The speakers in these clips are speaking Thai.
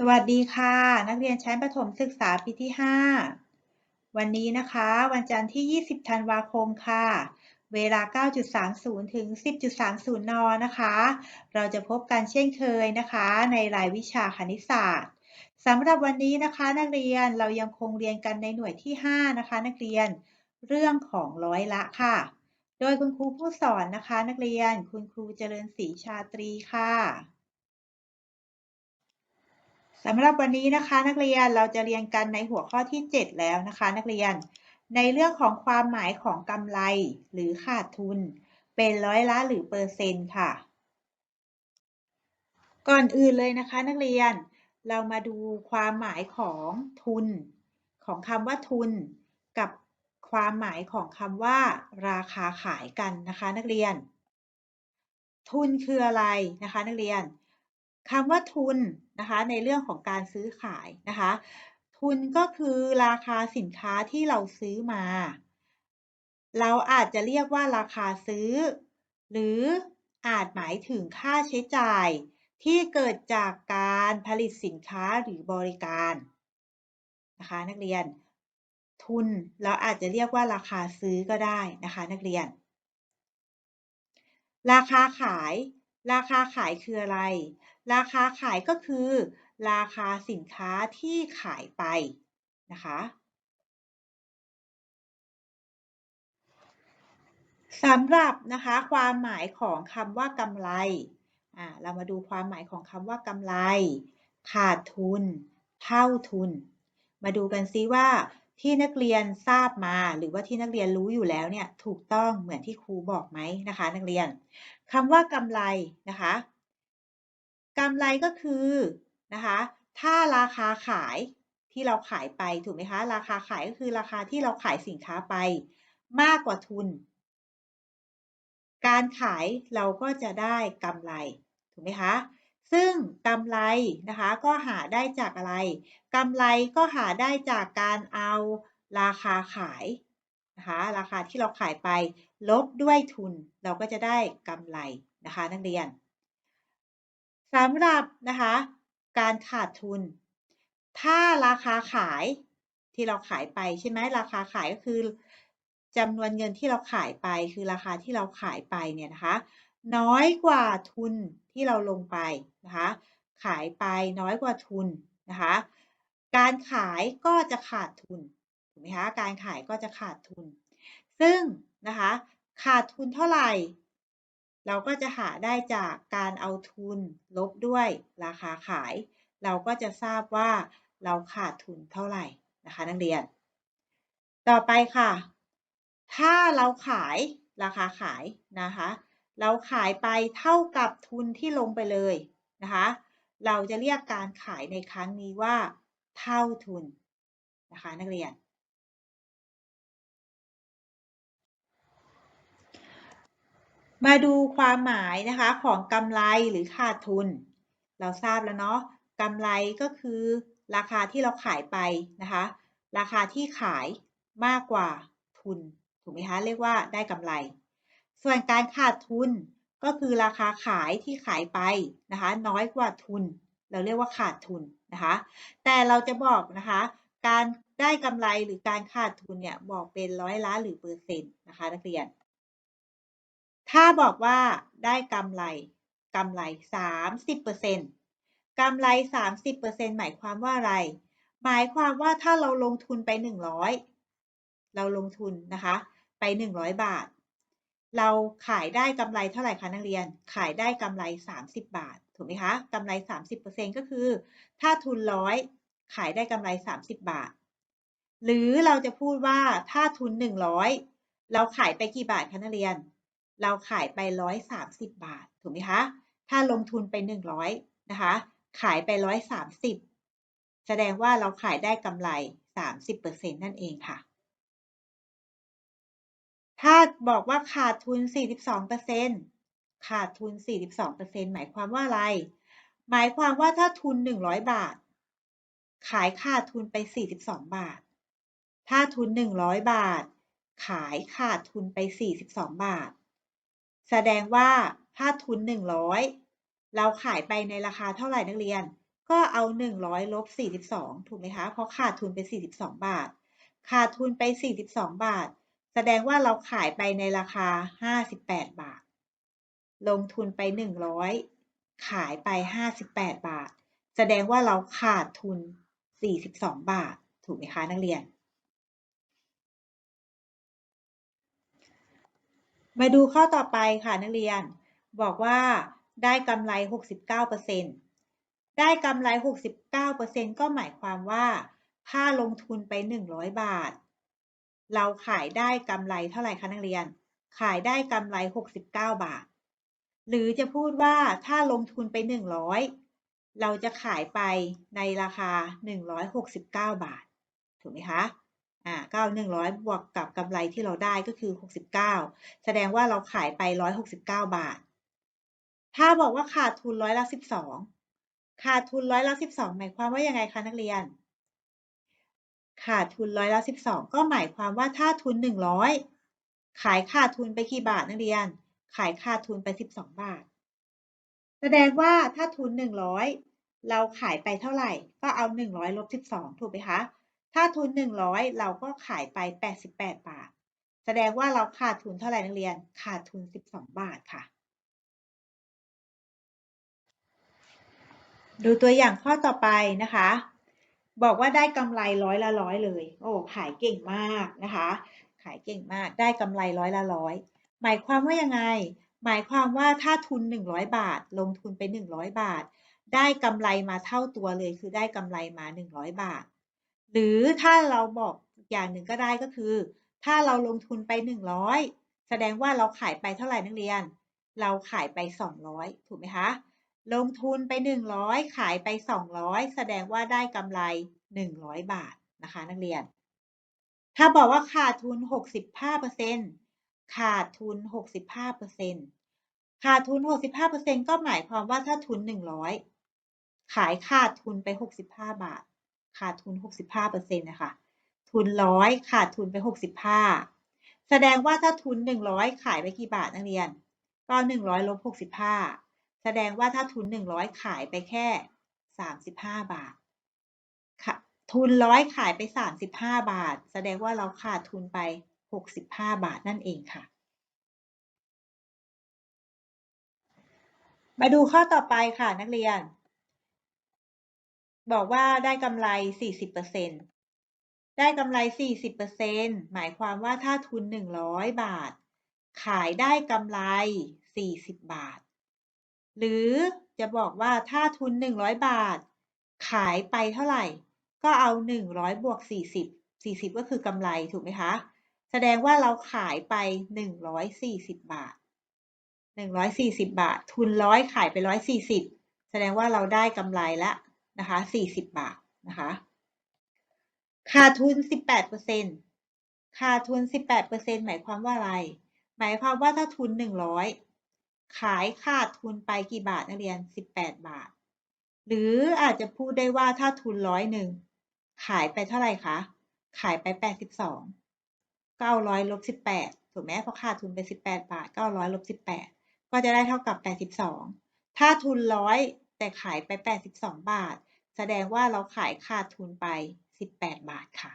สวัสดีค่ะ นักเรียนชั้นประถมศึกษาปีที่ 5 วันนี้นะคะ วันจันทร์ที่ 20 ธันวาคมค่ะ เวลา 9.30 ถึง 10.30 น นะคะ เราจะพบกันเช่นเคยนะคะ ในรายวิชาคณิตศาสตร์สำหรับวันนี้นะคะ นักเรียนเรายังคงเรียนกันในหน่วยที่ 5 นะคะ นักเรียนเรื่องของร้อยละค่ะ โดยคุณครูผู้สอนนะคะ นักเรียนคุณครูเจริญศรีชาตรีค่ะ สำหรับวันนี้นะคะนักเรียนเราจะเรียนกันในหัวข้อที่ 7 แล้วนะคะ นักเรียน ในเรื่องของความหมายของกำไร หรือขาดทุน เป็นร้อยละหรือเปอร์เซ็นต์ค่ะ ก่อนอื่นเลยนะคะ นักเรียนเรามาดูความหมายของทุน ของคำว่าทุน กับความหมายของคำว่าราคาขายกันนะคะ นักเรียน ทุนคืออะไรนะคะ นักเรียน คำว่าทุนนะคะในเรื่องของการซื้อขายนะคะ ทุนก็คือราคาสินค้าที่เราซื้อมา เราอาจจะเรียกว่าราคาซื้อ หรืออาจหมายถึงค่าใช้จ่ายที่เกิดจากการผลิตสินค้าหรือบริการนะคะนักเรียน ทุนเราอาจจะเรียกว่าราคาซื้อก็ได้นะคะนักเรียน ราคาขาย ราคาขายคืออะไร ราคาขายก็คือ ราคาสินค้าที่ขายไปนะคะสำหรับนะคะความหมายของคำว่ากำไรอ่าเรามาดูความหมายของคำว่ากำไร ขาดทุน เท่าทุน มาดูกันซิว่าที่นักเรียนทราบมาหรือว่าที่นักเรียนรู้อยู่แล้วเนี่ยถูกต้องเหมือนที่ครูบอกไหมนะคะ นักเรียนคำว่ากำไรนะคะ กำไรก็คือนะคะถ้าราคาขายที่เราขายไปถูกไหมคะราคาขายก็คือราคาที่เราขายสินค้าไป มากกว่าทุน การขายเราก็จะได้กำไรถูกไหมคะซึ่งกำไรนะคะก็หาได้จากอะไรกำไรก็หาได้จากการเอาราคาขายนะคะราคาที่เราขายไป ลบด้วยทุนเราก็จะได้กำไรนะคะนักเรียน สำหรับนะคะ การขาดทุน ถ้าราคาขายที่เราขายไปใช่ไหมราคาขายก็คือจำนวนเงินที่เราขายไปคือราคาที่เราขายไปเนี่ยนะคะ น้อยกว่าทุนที่เราลงไปนะคะ ขายไปน้อยกว่าทุนนะคะ การขายก็จะขาดทุนถูกไหมคะการขายก็จะขาดทุน ซึ่งนะคะ ขาดทุนเท่าไหร่ เราก็จะหาได้จากการเอาทุนลบด้วยราคาขาย เราก็จะทราบว่าเราขาดทุนเท่าไหร่นะคะนักเรียน ต่อไปค่ะ ถ้าเราขายราคาขายนะคะ เราขายไปเท่ากับทุนที่ลงไปเลยนะคะ เราจะเรียกการขายในครั้งนี้ว่า เท่าทุนนะคะนักเรียน มาดูความหมายนะคะของกำไรหรือขาดทุน เราทราบแล้วเนาะกำไรก็คือราคาที่เราขายไปนะคะ ราคาที่ขายมากกว่าทุน ถูกไหมคะ เรียกว่าได้กำไร ส่วนการขาดทุนก็คือราคาขายที่ขายไปนะคะ น้อยกว่าทุน เราเรียกว่าขาดทุนนะคะ แต่เราจะบอกนะคะ การได้กำไรหรือการขาดทุนเนี่ยบอกเป็นร้อยละหรือเปอร์เซ็นต์นะคะนักเรียน ถ้าบอกว่าได้กำไรกำไร 30%กำไร 30%หมายความว่าอะไร หมายความว่าถ้าเราลงทุนไป 100 เราลงทุนนะคะไป 100 บาท เราขายได้กำไรเท่าไหร่คะนักเรียน ขายได้กำไร 30 บาท ถูกไหมคะกำไร 30%ก็คือ ถ้าทุนร้อยขายได้กำไร 30 บาท หรือเราจะพูดว่าถ้าทุน 100 เราขายไปกี่บาทคะนักเรียน เราขายไปร้อยสามสิบบาท ถูกไหมคะ ถ้าลงทุนไปหนึ่งร้อยนะคะ ขายไปร้อยสามสิบแสดงว่าเราขายได้กำไรสามสิบเปอร์เซ็นนั่นเองค่ะ ถ้าบอกว่าขาดทุน 42%ขาดทุน 42%หมายความว่าอะไร หมายความว่าถ้าทุน 100 บาท ขายขาดทุนไป 42 บาท ถ้าทุน 100 บาท ขายขาดทุนไป 42 บาท แสดงว่าถ้าทุน 100 เราขายไปในราคาเท่าไหร่นักเรียน ก็เอา 100ลบ42 ถูกไหมคะ เพราะขาดทุนไป 42 บาท ขาดทุนไป 42 บาท แสดงว่าเราขายไปในราคา 58 บาท ลงทุนไป 100 ขายไป 58 บาท แสดงว่าเราขาดทุน 42 บาท ถูกไหมคะนักเรียน มาดูข้อต่อไปค่ะนักเรียน บอกว่าได้กำไร 69%ได้กำไร 69%ก็หมายความว่า ถ้าลงทุนไป 100 บาท เราขายได้กำไรเท่าไหร่คะนักเรียน ขายได้กำไร 69 บาท หรือจะพูดว่าถ้าลงทุนไป 100 เราจะขายไปในราคา 169 บาท ถูกไหมคะ อ่าก็เอา100บวกกับกำไรที่เราได้ก็คือ69แสดงว่าเราขายไป169บาท ถ้าบอกว่าขาดทุนร้อยละ12ขาดทุนร้อยละ12หมายความว่ายังไงคะนักเรียน ขาดทุนร้อยละ12ก็หมายความว่าถ้าทุน100ขายขาดทุนไปกี่บาทนักเรียน ขายขาดทุนไป12บาท แสดงว่าถ้าทุน100เราขายไปเท่าไหร่ ก็เอา100ลบ12ถูกไหมคะ ถ้าทุน 100 เราก็ขายไป 88 บาท แสดงว่าเราขาดทุนเท่าไหร่นักเรียน ขาดทุน 12 บาทค่ะ ดูตัวอย่างข้อต่อไปนะคะ บอกว่าได้กำไรร้อยละร้อยเลย โอ้ ขายเก่งมากนะคะ ขายเก่งมาก ได้กำไรร้อยละร้อย หมายความว่ายังไง หมายความว่าถ้าทุน 100 บาท ลงทุนไป 100 บาท ได้กำไรมาเท่าตัวเลย คือได้กำไรมา 100 บาท หรือถ้าเราบอกอย่างหนึ่งก็ได้ก็คือ ถ้าเราลงทุนไป 100 แสดงว่าเราขายไปเท่าไหร่นักเรียน เราขายไป 200 ถูกไหมคะ ลงทุนไป 100 ขายไป 200 แสดงว่าได้กำไร 100 บาทนะคะนักเรียน ถ้าบอกว่าขาดทุน 65%ขาดทุน 65%ขาดทุน 65%ก็หมายความว่าถ้าทุน 100 ขายขาดทุนไป 65 บาท ขาดทุน 65%นะคะทุน100ขาดทุนไป 65 แสดงว่าถ้าทุน 100 ขายไปกี่บาทนักเรียน ก็ 100ลบ65 แสดงว่าถ้าทุน 100 ขายไปแค่ 35 บาททุน100ขายไป 35 บาท แสดงว่าเราขาดทุนไป 65 บาทนั่นเองค่ะ มาดูข้อต่อไปค่ะนักเรียน บอกว่าได้กำไร 40%ได้กำไร 40%หมายความว่าถ้าทุน 100 บาท ขายได้กำไร 40 บาท หรือจะบอกว่าถ้าทุน 100 บาท ขายไปเท่าไหร่ ก็เอา 100 บวก 40 40 ก็คือกำไรถูกไหมคะ แสดงว่าเราขายไป 140 บาท 140 บาท ทุน 100 ขายไป 140 แสดงว่าเราได้กำไรแล้ว นะคะ40 บาทนะคะขาดทุน 18%ขาดทุน 18%หมายความว่าอะไร หมายความว่าถ้าทุน 100 ขายขาดทุนไปกี่บาทนักเรียน 18 บาท หรืออาจจะพูดได้ว่าถ้าทุนร้อยหนึ่งขายไปเท่าไหร่คะ ขายไป 82 900ลบ18 ถูกไหมเพราะขาดทุนไป 18 บาท 900ลบ18 ก็จะได้เท่ากับ 82 ถ้าทุนร้อยแต่ขายไป 82 บาท แสดงว่าเราขายขาดทุนไป 18 บาทค่ะ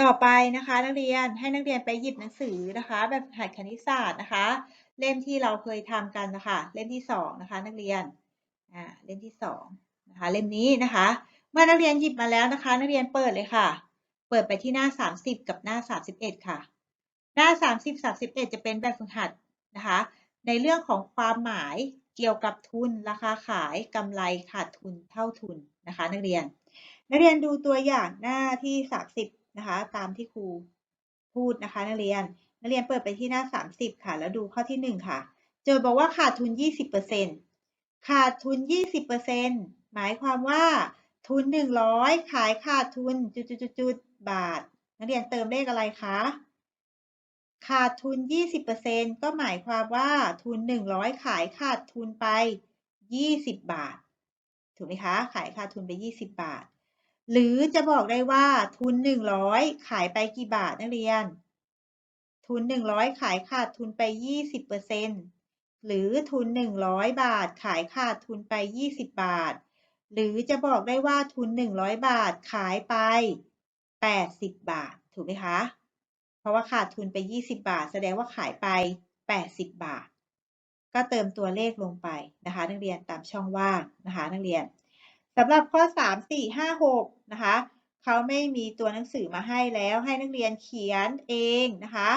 ต่อไปนะคะนักเรียนให้นักเรียนไปหยิบหนังสือนะคะ แบบหัดคณิตศาสตร์นะคะ เล่มที่เราเคยทำกันนะคะเล่มที่สองนะคะ นักเรียนอ่าเล่มที่สองนะคะเล่มนี้นะคะ เมื่อนักเรียนหยิบมาแล้วนะคะ นักเรียนเปิดเลยค่ะ เปิดไปที่หน้า 30 กับหน้า 31 ค่ะ หน้า 30 31 จะเป็นแบบฝึกหัดนะคะ ในเรื่องของความหมาย เกี่ยวกับทุนราคาขายกำไรขาดทุนเท่าทุนนะคะนักเรียน นักเรียนดูตัวอย่างหน้าที่ 30นะคะตามที่ครูพูดนะคะนักเรียน นักเรียนเปิดไปที่หน้า 30 ค่ะ แล้วดูข้อที่ 1 ค่ะ โจทย์บอกว่าขาดทุน 20%ขาดทุน 20%หมายความว่าทุน 100 ขายขาดทุนจุดๆๆบาท นักเรียนเติมเลขอะไรคะ ขาดทุน 20%ก็หมายความว่าทุน 100 ขายขาดทุนไป 20 บาท ถูกไหมคะ ขายขาดทุนไป 20 บาท หรือจะบอกได้ว่าทุน 100 ขายไปกี่บาทนักเรียน ทุน 100 ขายขาดทุนไป 20%หรือทุน 100 บาท ขายขาดทุนไป 20 บาท หรือจะบอกได้ว่าทุน 100 บาทขายไป 80 บาท ถูกไหมคะ เพราะว่าขาดทุนไป 20 บาท แสดงว่าขายไป 80 บาท ก็เติมตัวเลขลงไปนะคะนักเรียนตามช่องว่างนะคะนักเรียนสำหรับข้อ 3 4 5 6นะคะเขาไม่มีตัวหนังสือมาให้แล้วให้นักเรียนเขียนเองนะคะ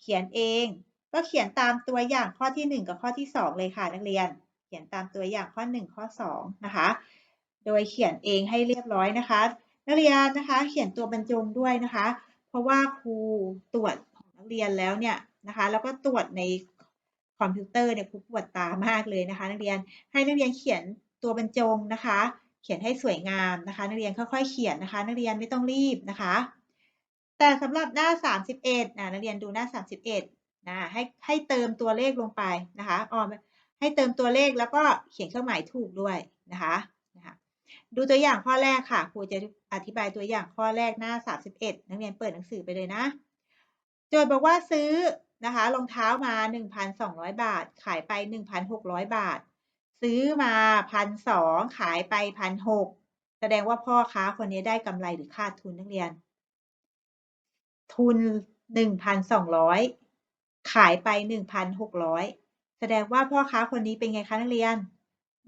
เขียนเองก็เขียนตามตัวอย่างข้อที่ 1 กับข้อที่ 2 เลยค่ะนักเรียน เขียนตามตัวอย่างข้อ 1 ข้อ2นะคะโดยเขียนเองให้เรียบร้อยนะคะ นักเรียนนะคะ เขียนตัวบรรจงด้วยนะคะ เพราะว่าครูตรวจของนักเรียนแล้วเนี่ยนะคะ แล้วก็ตรวจในคอมพิวเตอร์เนี่ยครูปวดตามากเลยนะคะ นักเรียนให้นักเรียนเขียนตัวบรรจงนะคะ เขียนให้สวยงามนะคะ นักเรียนค่อยๆเขียนนะคะ นักเรียนไม่ต้องรีบนะคะ แต่สำหรับหน้า 31นะนักเรียนดูหน้า 31นะให้ให้เติมตัวเลขลงไปนะคะอ๋อให้เติมตัวเลขแล้วก็เขียนเครื่องหมายถูกด้วยนะคะ ดูตัวอย่างข้อแรกค่ะ ครูจะอธิบายตัวอย่างข้อแรกหน้า 31 นักเรียนเปิดหนังสือไปเลยนะ โจทย์บอกว่าซื้อนะคะรองเท้ามา 1,200 บาท ขายไป 1,600 บาท ซื้อมาพันสองขายไปพันหกแสดงว่าพ่อค้าคนนี้ได้กำไรหรือขาดทุนนักเรียน ทุนหนึ่งพันสองร้อยขายไปหนึ่งพันหกร้อยแสดงว่าพ่อค้าคนนี้เป็นไงคะนักเรียน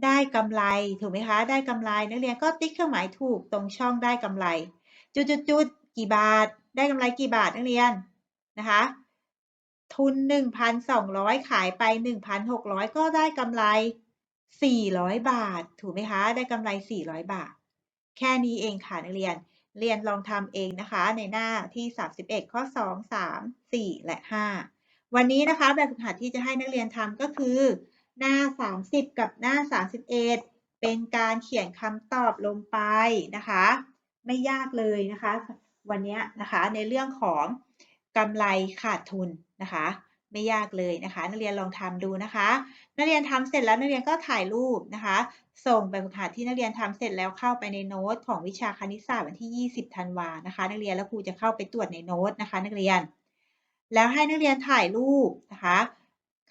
ได้กำไรถูกไหมคะ ได้กำไรนักเรียนก็ติ๊กเครื่องหมายถูกตรงช่องได้กำไร จุดจุดจุดกี่บาท ได้กำไรกี่บาทนักเรียนนะคะ ทุนหนึ่งพันสองร้อยขายไปหนึ่งพันหกร้อยก็ได้กำไร 400 บาท ถูกไหมคะ ได้กำไร 400 บาท แค่นี้เองค่ะนักเรียน เรียนลองทำเองนะคะ ในหน้าที่ 31 ข้อ 2 3 4 และ 5 วันนี้นะคะแบบฝึกหัดที่จะให้นักเรียนทำก็คือ หน้า 30 กับหน้า 31 เป็นการเขียนคำตอบลงไปนะคะ ไม่ยากเลยนะคะ วันนี้นะคะในเรื่องของกำไรขาดทุนนะคะ ไม่ยากเลยนะคะ นักเรียนลองทำดูนะคะ นักเรียนทำเสร็จแล้วนักเรียนก็ถ่ายรูปนะคะ ส่งแบบฝึกหัดที่นักเรียนทำเสร็จแล้วเข้าไปในโน้ตของวิชาคณิตศาสตร์วันที่ 20 ธันวานะคะ นักเรียนแล้วครูจะเข้าไปตรวจในโน้ตนะคะ นักเรียน แล้วให้นักเรียนถ่ายรูปนะคะ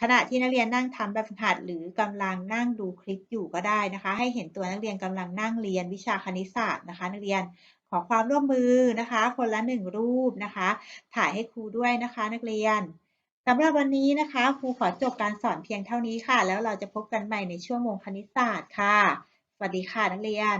ขณะที่นักเรียนนั่งทำแบบฝึกหัด หรือกำลังนั่งดูคลิปอยู่ก็ได้นะคะ ให้เห็นตัวนักเรียนกำลังนั่งเรียนวิชาคณิตศาสตร์นะคะ นักเรียนขอความร่วมมือนะคะ คนละหนึ่งรูปนะคะ ถ่ายให้ครูด้วยนะคะ นักเรียนสำหรับวันนี้นะคะครูขอจบการสอนเพียงเท่านี้ค่ะ แล้วเราจะพบกันใหม่ในช่วงโมงคณิตศาสตร์ค่ะ สวัสดีค่ะนักเรียน